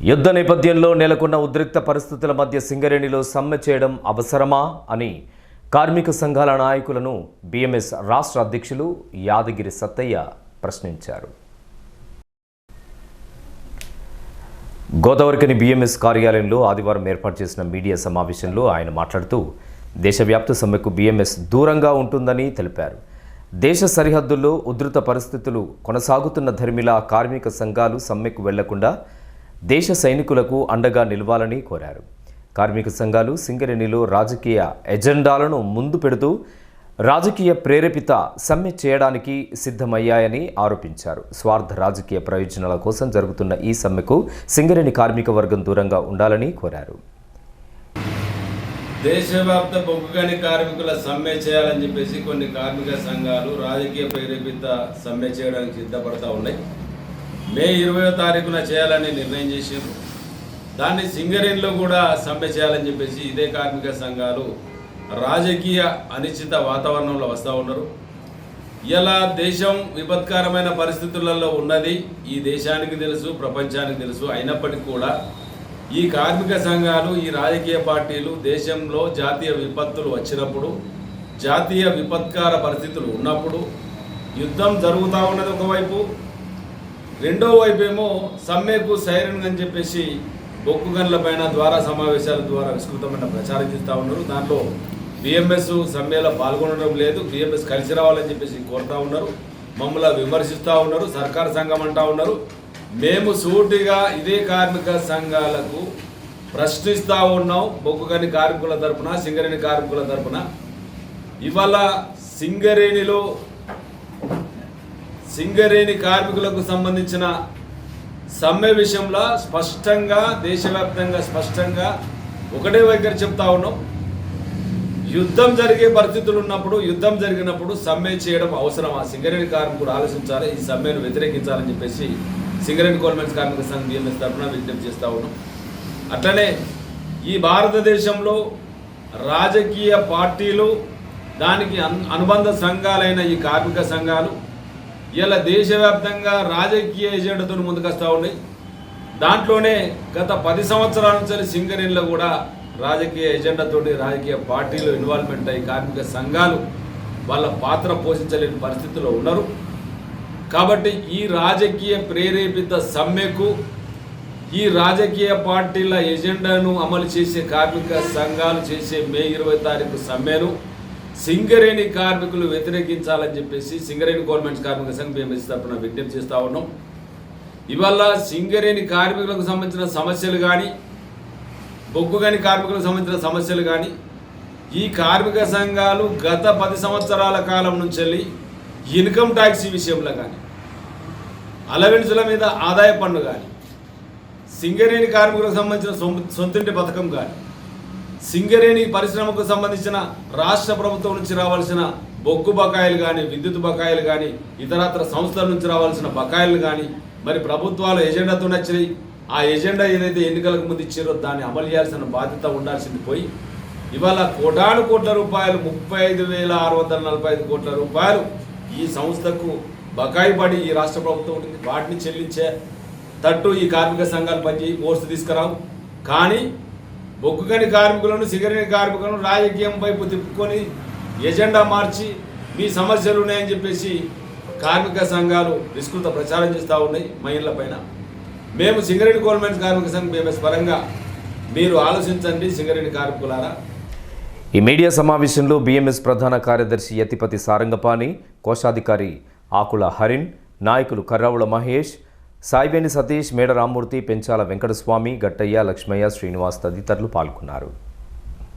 యుద్ధ నేపథ్యంలో నెలకొన్న ఉద్రిక్త పరిస్థితుల మధ్య సింగరేణిలో సమ్మె చేయడం అవసరమా అని కార్మిక సంఘాల నాయకులను బిఎంఎస్ రాష్ట్ర అధ్యక్షులు యాదగిరి సత్తయ్య ప్రశ్నించారు. గోదావరికని బిఎంఎస్ కార్యాలయంలో ఆదివారం ఏర్పాటు చేసిన మీడియా సమావేశంలో ఆయన మాట్లాడుతూ దేశవ్యాప్త సమ్మెకు బిఎంఎస్ దూరంగా ఉంటుందని తెలిపారు. దేశ సరిహద్దుల్లో ఉధృత పరిస్థితులు కొనసాగుతున్న ధర్మిలా కార్మిక సంఘాలు సమ్మెకు వెళ్ళకుండా దేశ సైనికులకు అండగా నిలవాలని కోరారు. కార్మిక సంఘాలు సింగరేణిలో రాజకీయ ఎజెండాలను ముందు పెడుతూ రాజకీయ ప్రేరేపిత సమ్మె చేయడానికి సిద్ధమయ్యాయని ఆరోపించారు. స్వార్థ రాజకీయ ప్రయోజనాల కోసం జరుగుతున్న ఈ సమ్మెకు సింగరేణి కార్మిక వర్గం దూరంగా ఉండాలని కోరారు. దేశవ్యాప్త బొగ్గుగని కార్మికుల సమ్మె చేయాలని చెప్పేసి కొన్ని కార్మిక సంఘాలు రాజకీయ ప్రేరేపిత సమ్మె చేయడానికి సిద్ధపడతా ఉన్నాయి. మే ఇరవయో తారీఖున చేయాలని నిర్ణయం చేశారు దాన్ని సింగరేణిలో కూడా సమ్మె చేయాలని చెప్పేసి ఇదే కార్మిక సంఘాలు రాజకీయ అనిశ్చిత వాతావరణంలో వస్తూ ఉన్నారు. ఇలా దేశం విపత్కరమైన పరిస్థితులలో ఉన్నది ఈ దేశానికి తెలుసు ప్రపంచానికి తెలుసు. అయినప్పటికీ కూడా ఈ కార్మిక సంఘాలు ఈ రాజకీయ పార్టీలు దేశంలో జాతీయ విపత్తులు వచ్చినప్పుడు జాతీయ విపత్కార పరిస్థితులు ఉన్నప్పుడు యుద్ధం జరుగుతూ ఉన్నది ఒకవైపు రెండో వైపు ఏమో సమ్మెకు సైరన్ అని చెప్పేసి బొగ్గు గన్ల పైన ద్వారా సమావేశాల ద్వారా విస్తృతమైన ప్రచారం చేస్తూ ఉన్నారు. దాంట్లో బిఎంఎస్ సమ్మెలో పాల్గొనడం లేదు. బిఎంఎస్ కలిసి రావాలని చెప్పేసి కోరుతా ఉన్నారు. మమ్మల్ని విమర్శిస్తూ ఉన్నారు. సర్కార్ సంఘం అంటూ ఉన్నారు. మేము సూటిగా ఇదే కార్మిక సంఘాలకు ప్రశ్నిస్తూ ఉన్నాం. బొగ్గు కార్మికుల తరపున సింగరేణి కార్మికుల తరపున. ఇవాళ సింగరేణిలో సింగరేణి కార్మికులకు సంబంధించిన సమ్మె విషయంలో స్పష్టంగా దేశవ్యాప్తంగా స్పష్టంగా ఒకటే వైఖరి చెప్తా ఉన్నాం. యుద్ధం జరిగే పరిస్థితులు ఉన్నప్పుడు యుద్ధం జరిగినప్పుడు సమ్మె చేయడం అవసరమా? సింగరేణి కార్మికుడు ఆలోచించాలి ఈ సమ్మెను వ్యతిరేకించాలని చెప్పేసి సింగరేణి గవర్నమెంట్ కార్మిక సంఘం బిఎంఎస్ తరఫున విజ్ఞప్తి చేస్తూ ఉన్నాం. అట్లనే ఈ భారతదేశంలో రాజకీయ పార్టీలు దానికి అనుబంధ సంఘాలైన ఈ కార్మిక సంఘాలు ఇలా దేశవ్యాప్తంగా రాజకీయ ఎజెండాతో ముందుకొస్తా ఉన్నాయి. దాంట్లోనే గత పది సంవత్సరాల నుంచి సింగరేణిలో కూడా రాజకీయ ఎజెండాతోటి రాజకీయ పార్టీలు ఇన్వాల్వ్మెంట్ అయ్యి కార్మిక సంఘాలు వాళ్ళ పాత్ర పోషించలేని పరిస్థితిలో ఉన్నారు. కాబట్టి ఈ రాజకీయ ప్రేరేపిత సమ్మెకు ఈ రాజకీయ పార్టీల ఎజెండాను అమలు చేసే కార్మిక సంఘాలు చేసే మే ఇరవై తారీఖు సమ్మెను సింగరేణి కార్మికులు వ్యతిరేకించాలని చెప్పేసి సింగరేణి గవర్నమెంట్ కార్మిక సంఘం బిఎంఎస్ తరఫున విజ్ఞప్తి చేస్తూ ఉన్నాం. ఇవాళ సింగరేణి కార్మికులకు సంబంధించిన సమస్యలు కానీ బొగ్గు గని కార్మికులకు సంబంధించిన సమస్యలు కానీ ఈ కార్మిక సంఘాలు గత పది సంవత్సరాల కాలం నుంచి వెళ్ళి ఇన్కమ్ ట్యాక్స్ విషయంలో కానీ అలవెన్సుల మీద ఆదాయ పన్ను కానీ సింగరేణి కార్మికులకు సంబంధించిన సొం- సొంతింటి పథకం కానీ సింగరేణి పరిశ్రమకు సంబంధించిన రాష్ట్ర ప్రభుత్వం నుంచి రావాల్సిన బొగ్గు బకాయిలు కానీ విద్యుత్ బకాయిలు కానీ ఇతరత్ర సంస్థల నుంచి రావాల్సిన బకాయిలు కానీ మరి ప్రభుత్వాలు ఎజెండాతో నచ్చినాయి. ఆ ఎజెండా ఏదైతే ఎన్నికలకు ముందు ఇచ్చారో దాన్ని అమలు చేయాల్సిన బాధ్యత ఉండాల్సింది పోయి ఇవాళ కోటాను కోట్ల రూపాయలు ముప్పై ఐదు వేల ఆరు వందల నలభై ఐదు కోట్ల రూపాయలు ఈ సంస్థకు బకాయి పడి ఈ రాష్ట్ర ప్రభుత్వం ఉంటుంది వాటిని చెల్లించే తట్టు ఈ కార్మిక సంఘాలు పనిచేయి కోర్సు తీసుకురావు. కానీ బొగ్గుగని కార్మికులను సిగరెట్ కార్మికులను రాజకీయం వైపు తిప్పుకొని ఎజెండా మార్చి మీ సమస్యలు ఉన్నాయని చెప్పేసి కార్మిక సంఘాలు విస్తృత ప్రచారం చేస్తూ ఉన్నాయి మహిళల పైన. మేము సింగరేణి గవర్నమెంట్ కార్మిక సంఘం మేము పరంగా మీరు ఆలోచించండి సింగరేణి కార్మికులారా. ఈ మీడియా సమావేశంలో బిఎంఎస్ ప్రధాన కార్యదర్శి యతిపతి సారంగపాణి కోశాధికారి ఆకుల హరిన్ నాయకులు కర్రావుల మహేష్ సాయిబేని సతీష్ మేడ రామ్మూర్తి పెంచాల వెంకటస్వామి గట్టయ్య లక్ష్మయ్య శ్రీనివాస్ తదితరులు పాల్గొన్నారు.